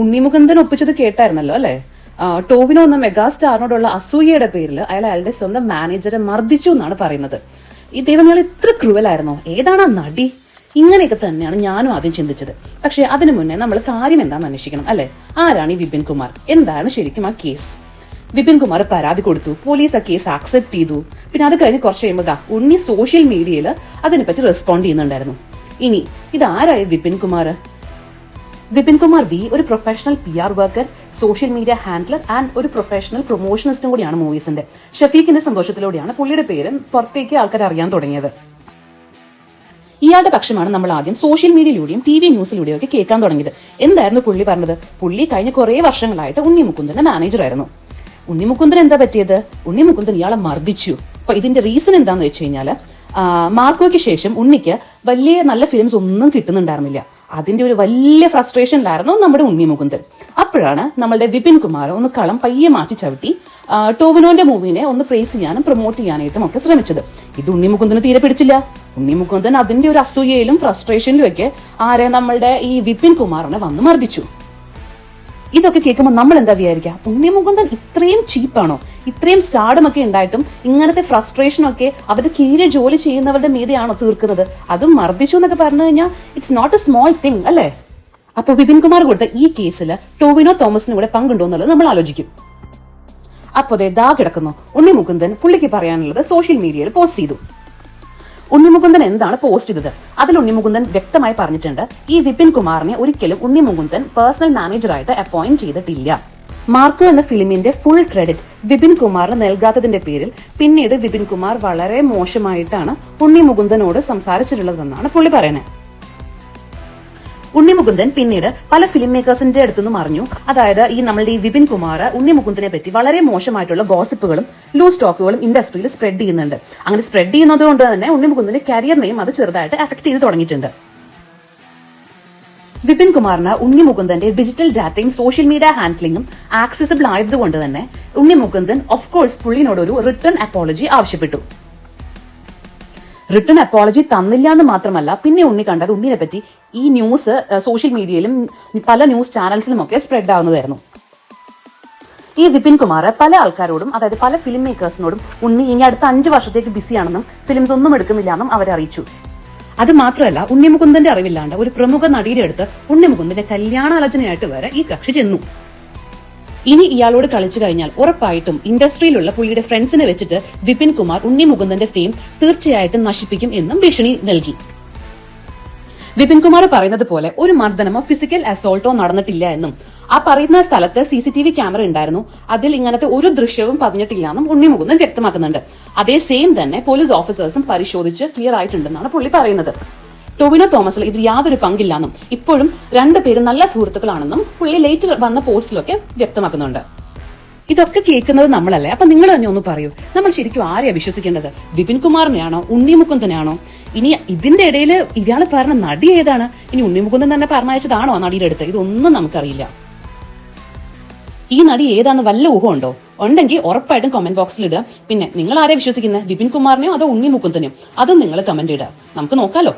ഉണ്ണിമുകുന്ദൻ ഒപ്പിച്ചത് കേട്ടായിരുന്നല്ലോ അല്ലെ? ടോവിനോ എന്ന മെഗാസ്റ്റാറിനോടുള്ള അസൂയയുടെ പേരിൽ അയാൾ അയാളുടെ സ്വന്തം മാനേജറെ മർദ്ദിച്ചു എന്നാണ് പറയുന്നത്. ഈ ദൈവം അയാൾ ഇത്ര ക്രൂവലായിരുന്നോ ഏതാണ് ആ നടി? ഇങ്ങനെയൊക്കെ തന്നെയാണ് ഞാനും ആദ്യം ചിന്തിച്ചത്. പക്ഷെ അതിനു മുന്നേ നമ്മൾ കാര്യം എന്താണെന്ന് അന്വേഷിക്കണം അല്ലെ? ആരാണ് ഈ വിപിൻ കുമാർ? എന്താണ് ശരിക്കും ആ കേസ്? വിപിൻ കുമാർ പരാതി കൊടുത്തു പോലീസ് ആ കേസ് ആക്സെപ്റ്റ് ചെയ്തു. പിന്നെ അത് കഴിഞ്ഞ് കുറച്ച് കഴിയുമ്പോൾ ഉണ്ണി സോഷ്യൽ മീഡിയയിൽ അതിനെപ്പറ്റി റെസ്പോണ്ട് ചെയ്യുന്നുണ്ടായിരുന്നു. ഇനി ഇതാരായി വിപിൻ കുമാർ? വിപിൻ കുമാർ വി ഒരു professional P R worker social media handler and ഒരു പ്രൊഫഷണൽ പ്രൊമോഷനിസ്റ്റും കൂടിയാണ് മൂവീസിന്റെ. ഷഫീഖിന്റെ സന്തോഷത്തിലൂടെയാണ് പുള്ളിയുടെ പേര് പുറത്തേക്ക് ആൾക്കാർ അറിയാൻ തുടങ്ങിയത്. ഇയാളുടെ പക്ഷമാണ് നമ്മൾ ആദ്യം സോഷ്യൽ മീഡിയയിലൂടെയും ടി വി ന്യൂസിലൂടെയും ഒക്കെ കേൾക്കാൻ തുടങ്ങിയത്. എന്തായിരുന്നു പുള്ളി പറഞ്ഞത്? പുള്ളി കഴിഞ്ഞ കുറേ വർഷങ്ങളായിട്ട് ഉണ്ണി മുകുന്ദന്റെ മാനേജർ ആയിരുന്നു. ഉണ്ണി മുകുന്ദൻ എന്താ പറ്റിയത്? ഉണ്ണി മുകുന്ദൻ ഇയാളെ മർദ്ദിച്ചു. അപ്പൊ ഇതിന്റെ റീസൺ എന്താന്ന് വെച്ച് കഴിഞ്ഞാൽ മാർക്കോയ്ക്ക് ശേഷം ഉണ്ണിക്ക് വലിയ നല്ല ഫിലിംസ് ഒന്നും കിട്ടുന്നുണ്ടായിരുന്നില്ല. അതിന്റെ ഒരു വലിയ ഫ്രസ്ട്രേഷനിലായിരുന്നു നമ്മുടെ ഉണ്ണി മുകുന്ദൻ അപ്പോഴാണ് നമ്മളുടെ വിപിൻ കുമാർ ഒന്ന് കളം പയ്യെ മാറ്റി ചവിട്ടി ടോവിനോന്റെ മൂവിനെ ഒന്ന് പ്രേസ് ചെയ്യാനും പ്രൊമോട്ട് ചെയ്യാനായിട്ടും ഒക്കെ ശ്രമിച്ചത്. ഇത് ഉണ്ണി മുകുന്ദന് തീരെ പിടിച്ചില്ല. ഉണ്ണി മുകുന്ദൻ അതിന്റെ ഒരു അസൂയയിലും ഫ്രസ്ട്രേഷനിലും ഒക്കെ ആരെ നമ്മളുടെ ഈ വിപിൻ കുമാറിനെ വന്ന് മർദ്ദിച്ചു. ഇതൊക്കെ കേൾക്കുമ്പോൾ നമ്മൾ എന്താ വിചാരിക്കുക ഉണ്ണി മുകുന്ദൻ ഇത്രയും ചീപ്പാണോ ഇത്രയും സ്റ്റാർഡും ഒക്കെ ഉണ്ടായിട്ടും ഇങ്ങനത്തെ ഫ്രസ്ട്രേഷൻ ഒക്കെ അവരുടെ കീഴിൽ ജോലി ചെയ്യുന്നവരുടെ മീതെയാണോ തീർക്കുന്നത്? അതും മർദ്ദിച്ചു എന്നൊക്കെ പറഞ്ഞു കഴിഞ്ഞാൽ it's not a small thing അല്ലേ? അപ്പൊ വിപിൻ കുമാർ കൊടുത്ത ഈ കേസിൽ ടോവിനോ തോമസിനും കൂടെ പങ്കുണ്ടോ എന്നുള്ളത് നമ്മൾ ആലോചിക്കും. അപ്പോൾ ദേ ദാ കിടക്കുന്നു. ഉണ്ണി മുകുന്ദൻ പുള്ളിക്ക് പറയാനുള്ളത് സോഷ്യൽ മീഡിയയിൽ പോസ്റ്റ് ചെയ്തു. ഉണ്ണിമുകുന്ദൻ എന്താണ് പോസ്റ്റ് ചെയ്തത്? അതിൽ ഉണ്ണിമുകുന്ദൻ വ്യക്തമായി പറഞ്ഞിട്ടുണ്ട് ഈ വിപിൻ കുമാറിനെ ഒരിക്കലും ഉണ്ണിമുകുന്ദൻ പേഴ്സണൽ മാനേജറായിട്ട് അപ്പോയിന്റ് ചെയ്തിട്ടില്ല. മാർക്കോ എന്ന ഫിലിമിന്റെ ഫുൾ ക്രെഡിറ്റ് വിപിൻ കുമാറിന് നൽകാത്തതിന്റെ പേരിൽ പിന്നീട് വിപിൻ കുമാർ വളരെ മോശമായിട്ടാണ് ഉണ്ണി മുകുന്ദനോട് സംസാരിച്ചിട്ടുള്ളതെന്നാണ് പുള്ളി പറയുന്നത്. ഉണ്ണി മുകുന്ദൻ പിന്നീട് പല ഫിലിം മേക്കേഴ്സിന്റെ അടുത്തുനിന്നും അറിഞ്ഞു. അതായത് ഈ നമ്മളുടെ ഈ വിപിൻ കുമാർ ഉണ്ണി മുകുന്ദനെ പറ്റി വളരെ മോശമായിട്ടുള്ള ഗോസിപ്പുകളും ലൂസ് ടോക്കുകളും ഇൻഡസ്ട്രിയിൽ സ്പ്രെഡ് ചെയ്യുന്നുണ്ട്. അങ്ങനെ സ്പ്രെഡ് ചെയ്യുന്നത് കൊണ്ട് തന്നെ ഉണ്ണി മുകുന്ദന്റെ കരിയറിനെയും അത് ചെറുതായിട്ട് എഫക്ട് ചെയ്ത് തുടങ്ങിയിട്ടുണ്ട്. വിപിൻ കുമാറിന് ഉണ്ണി മുകുന്ദന്റെ ഡിജിറ്റൽ ഡാറ്റയും സോഷ്യൽ മീഡിയ ഹാൻഡ്ലിംഗും ആക്സസിബിൾ ആയതുകൊണ്ട് തന്നെ ഉണ്ണി മുകുന്ദൻ ഓഫ് കോഴ്സ് പുള്ളിനോട് ഒരു റിട്ടേൺ അപ്പോളജി ആവശ്യപ്പെട്ടു. റിട്ടേൺ അപ്പോളജി തന്നില്ല എന്ന് മാത്രമല്ല പിന്നെ ഉണ്ണി കണ്ടത് ഉണ്ണിനെ പറ്റി ഈ ന്യൂസ് സോഷ്യൽ മീഡിയയിലും പല ന്യൂസ് ചാനൽസിലും ഒക്കെ സ്പ്രെഡ് ആവുന്നതായിരുന്നു. ഈ വിപിൻ കുമാർ പല ആൾക്കാരോടും അതായത് പല ഫിലിം മേക്കേഴ്സിനോടും ഉണ്ണി ഇനി അടുത്ത അഞ്ച് വർഷത്തേക്ക് ബിസിയാണെന്നും ഫിലിംസ് ഒന്നും എടുക്കുന്നില്ല എന്നും അവരെ അറിയിച്ചു. അത് മാത്രമല്ല ഉണ്ണിമുകുന്ദന്റെ അറിവില്ലാണ്ട് ഒരു പ്രമുഖ നടിയുടെ അടുത്ത് ഉണ്ണിമുകുന്ദന്റെ കല്യാണാലോചനയായിട്ട് വരെ ഈ കക്ഷി ചെന്നു. ഇനി ഇയാളോട് കളിച്ചു കഴിഞ്ഞാൽ ഉറപ്പായിട്ടും ഇൻഡസ്ട്രിയിലുള്ള പുള്ളിയുടെ ഫ്രണ്ട്സിനെ വെച്ചിട്ട് വിപിൻ കുമാർ ഉണ്ണി മുകുന്ദന്റെ ഫെയിം തീർച്ചയായിട്ടും നശിപ്പിക്കും എന്നും ഭീഷണി നൽകി. വിപിൻ കുമാർ പറയുന്നത് പോലെ ഒരു മർദ്ദനമോ ഫിസിക്കൽ അസോൾട്ടോ നടന്നിട്ടില്ല എന്നും. ആ പറയുന്ന സ്ഥലത്ത് C C T V camera ഉണ്ടായിരുന്നു. അതിൽ ഇങ്ങനത്തെ ഒരു ദൃശ്യവും പതിഞ്ഞിട്ടില്ല എന്നും ഉണ്ണിമുകുന്ദൻ വ്യക്തമാക്കുന്നുണ്ട്. അതേ സെയിം തന്നെ പോലീസ് ഓഫീസേഴ്സും പരിശോധിച്ച് ക്ലിയർ ആയിട്ടുണ്ടെന്നാണ് പുള്ളി പറയുന്നത്. ടൊവിനോ തോമസിൽ ഇതിൽ യാതൊരു പങ്കില്ലാന്നും ഇപ്പോഴും രണ്ടുപേരും നല്ല സുഹൃത്തുക്കളാണെന്നും പുള്ളി ലേറ്റർ വന്ന പോസ്റ്റിലൊക്കെ വ്യക്തമാക്കുന്നുണ്ട്. ഇതൊക്കെ കേൾക്കുന്നത് നമ്മളല്ലേ? അപ്പൊ നിങ്ങൾ തന്നെ ഒന്ന് പറയൂ. നമ്മൾ ശരിക്കും ആരെയാ വിശ്വസിക്കേണ്ടത്? വിപിൻ കുമാറിനെയാണോ? ഉണ്ണിമുകുന്ദനാണോ ഇനി ഇതിന്റെ ഇടയിൽ ഇയാൾ പറഞ്ഞ നടി ഏതാണ്? ഇനി ഉണ്ണിമുകുന്ദൻ തന്നെ പറഞ്ഞയച്ചതാണോ ആ നടിയുടെ അടുത്ത്? ഇതൊന്നും നമുക്കറിയില്ല. ഈ നടി ഏതാണ് വല്ല ഊഹമുണ്ടോ ഉണ്ടെങ്കിൽ ഉറപ്പായിട്ടും കമന്റ് ബോക്സിൽ ഇടുക. പിന്നെ നിങ്ങൾ ആരെ വിശ്വസിക്കുന്നത് വിപിൻ കുമാറിനെയോ അതോ ഉണ്ണി മുകുന്ദനെയോ അതും നിങ്ങൾ കമന്റ് ഇടുക. നമുക്ക് നോക്കാലോ.